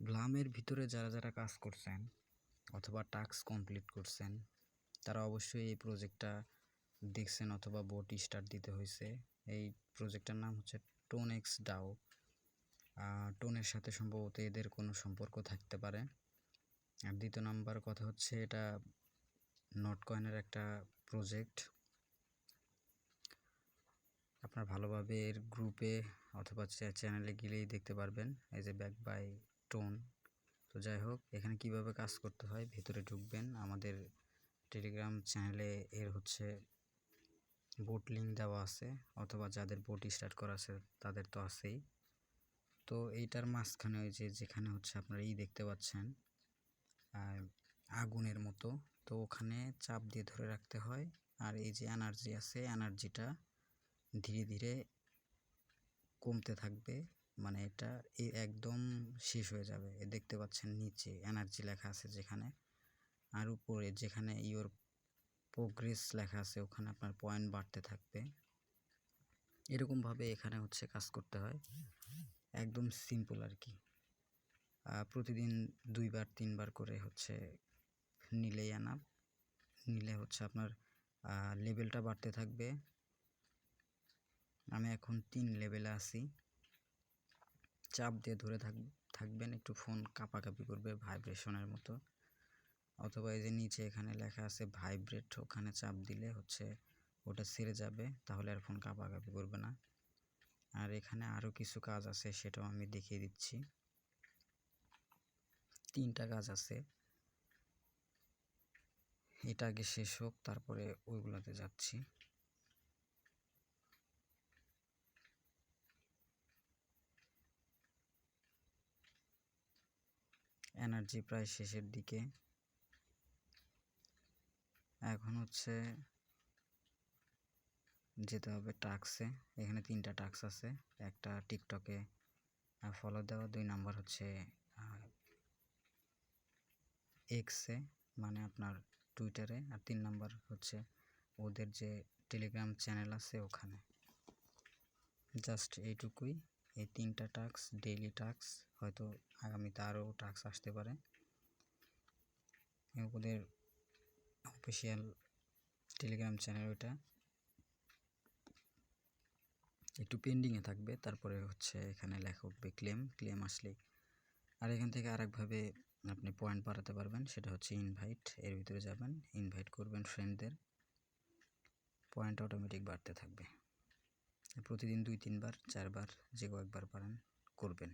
গ্লামের ভিতরে যারা যারা কাজ করছেন অথবা টাস্ক কমপ্লিট করছেন, তারা অবশ্যই এই প্রজেক্টটা দেখছেন অথবা বোট স্টার্ট দিতে হয়েছে। এই প্রজেক্টটার নাম হচ্ছে টোন এক্স ডাও টোনের সাথে সম্ভবত এদের কোনো সম্পর্ক থাকতে পারে। আর দ্বিতীয় নাম্বার কথা হচ্ছে এটা নট কয়েনের একটা প্রজেক্ট আপনার ভালোভাবে এর গ্রুপে অথবা চ্যানেলে গেলেই দেখতে পারবেন। এই যে ব্যাক বাই টোন। তো যাই হোক, এখানে কীভাবে কাজ করতে হয় ভেতরে ঢুকবেন। আমাদের টেলিগ্রাম চ্যানেলে এর হচ্ছে বোট লিঙ্ক দেওয়া আছে, অথবা যাদের বোট স্টার্ট করা আছে তাদের তো আছেই। তো এইটার মাঝখানে ওই যে যেখানে হচ্ছে আপনারা ই দেখতে পাচ্ছেন আগুনের মতো, তো ওখানে চাপ দিয়ে ধরে রাখতে হয়। আর এই যে এনার্জি আছে এনার্জিটা ধীরে ধীরে কমতে থাকবে। মানে এটা একদম শেষ হয়ে যাবে। এ দেখতে পাচ্ছেন নিচে এনার্জি লেখা আছে যেখানে। আর উপরে যেখানে ইওর প্রোগ্রেস লেখা আছে, ওখানে আপনার পয়েন্ট বাড়তে থাকবে। এরকমভাবে এখানে হচ্ছে কাজ করতে হয়। একদম সিম্পল আর কি। প্রতিদিন দুইবার, তিনবার করে হচ্ছে নিলেই আনা নিলে হচ্ছে আপনার লেভেলটা বাড়তে থাকবে। আমি এখন তিন লেভেলে আছি। চাপ দিয়ে ধরে থাক, থাকবেন, একটু ফোন কাঁপাকাঁপি করবে ভাইব্রেশনের মতো। অথবা এই যে নিচে এখানে লেখা আছে ভাইব্রেট ওখানে চাপ দিলে হচ্ছে ওটা ছেড়ে যাবে, তাহলে আর ফোন কাঁপাকাঁপি করবে না। আর এখানে আরও কিছু কাজ আছে, সেটাও আমি দেখিয়ে দিচ্ছি। তিনটা কাজ আছে। এটা আগে শেষ হোক, তারপরে ওইগুলোতে যাচ্ছি। এনার্জি প্রায় শেষের দিকে। এখন হচ্ছে যেতে হবে টাক্সে এখানে তিনটা টাক্স আছে। একটা টিকটকে ফলো দেওয়া। দুই নাম্বার হচ্ছে এক্সে মানে আপনার টুইটারে আর তিন নাম্বার হচ্ছে ওদের যে টেলিগ্রাম চ্যানেল আছে ওখানে। জাস্ট এইটুকুই। এই তিনটা টাস্ক ডেইলি টাস্ক হয়তো আগামীতে আরও টাস্ক আসতে পারে। ওদের অফিসিয়াল টেলিগ্রাম চ্যানেল ওইটা। একটু পেন্ডিংয়ে থাকবে, তারপরে হচ্ছে এখানে লেখা উঠবে ক্লেম ক্লেম আসলে। আর এখান থেকে আরেকভাবে আপনি পয়েন্ট বাড়াতে পারবেন, সেটা হচ্ছে ইনভাইট এর ভিতরে যাবেন ইনভাইট করবেন ফ্রেন্ডদের পয়েন্ট অটোমেটিক বাড়তে থাকবে। প্রতিদিন দুই তিনবার চারবার যে কয়েকবার পারেন করবেন।